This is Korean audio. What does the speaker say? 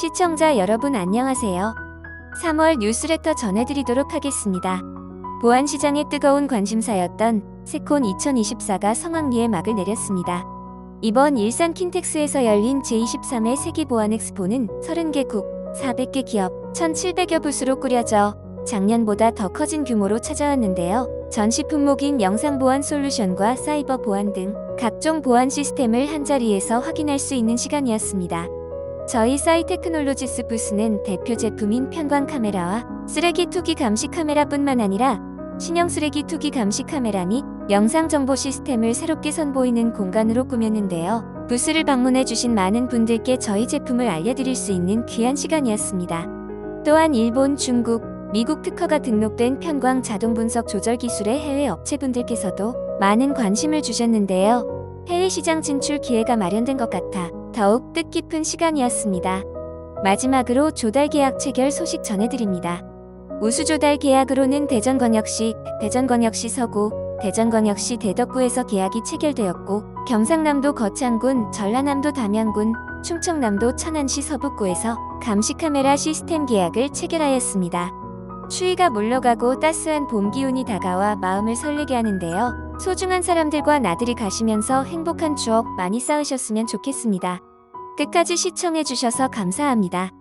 시청자 여러분 안녕하세요. 3월 뉴스레터 전해드리도록 하겠습니다. 보안시장의 뜨거운 관심사였던 세콘 2024가 성황리에 막을 내렸습니다. 이번 일산 킨텍스에서 열린 제23회 세계보안엑스포는 30개국, 400개 기업, 1,700여 부스로 꾸려져 작년보다 더 커진 규모로 찾아왔는데요. 전시 품목인 영상보안 솔루션과 사이버 보안 등 각종 보안 시스템을 한자리에서 확인할 수 있는 시간이었습니다. 저희 사이테크놀로지스 부스는 대표 제품인 편광 카메라와 쓰레기 투기 감시 카메라뿐만 아니라 신형 쓰레기 투기 감시 카메라 및 영상 정보 시스템을 새롭게 선보이는 공간으로 꾸몄는데요. 부스를 방문해 주신 많은 분들께 저희 제품을 알려드릴 수 있는 귀한 시간이었습니다. 또한 일본, 중국, 미국 특허가 등록된 편광 자동 분석 조절 기술의 해외 업체분들께서도 많은 관심을 주셨는데요. 해외 시장 진출 기회가 마련된 것 같아 더욱 뜻깊은 시간이었습니다. 마지막으로 조달 계약 체결 소식 전해드립니다. 우수 조달 계약으로는 대전광역시, 대전광역시 서구, 대전광역시 대덕구에서 계약이 체결되었고 경상남도 거창군, 전라남도 담양군, 충청남도 천안시 서북구에서 감시 카메라 시스템 계약을 체결하였습니다. 추위가 물러가고 따스한 봄 기운이 다가와 마음을 설레게 하는데요. 소중한 사람들과 나들이 가시면서 행복한 추억 많이 쌓으셨으면 좋겠습니다. 끝까지 시청해주셔서 감사합니다.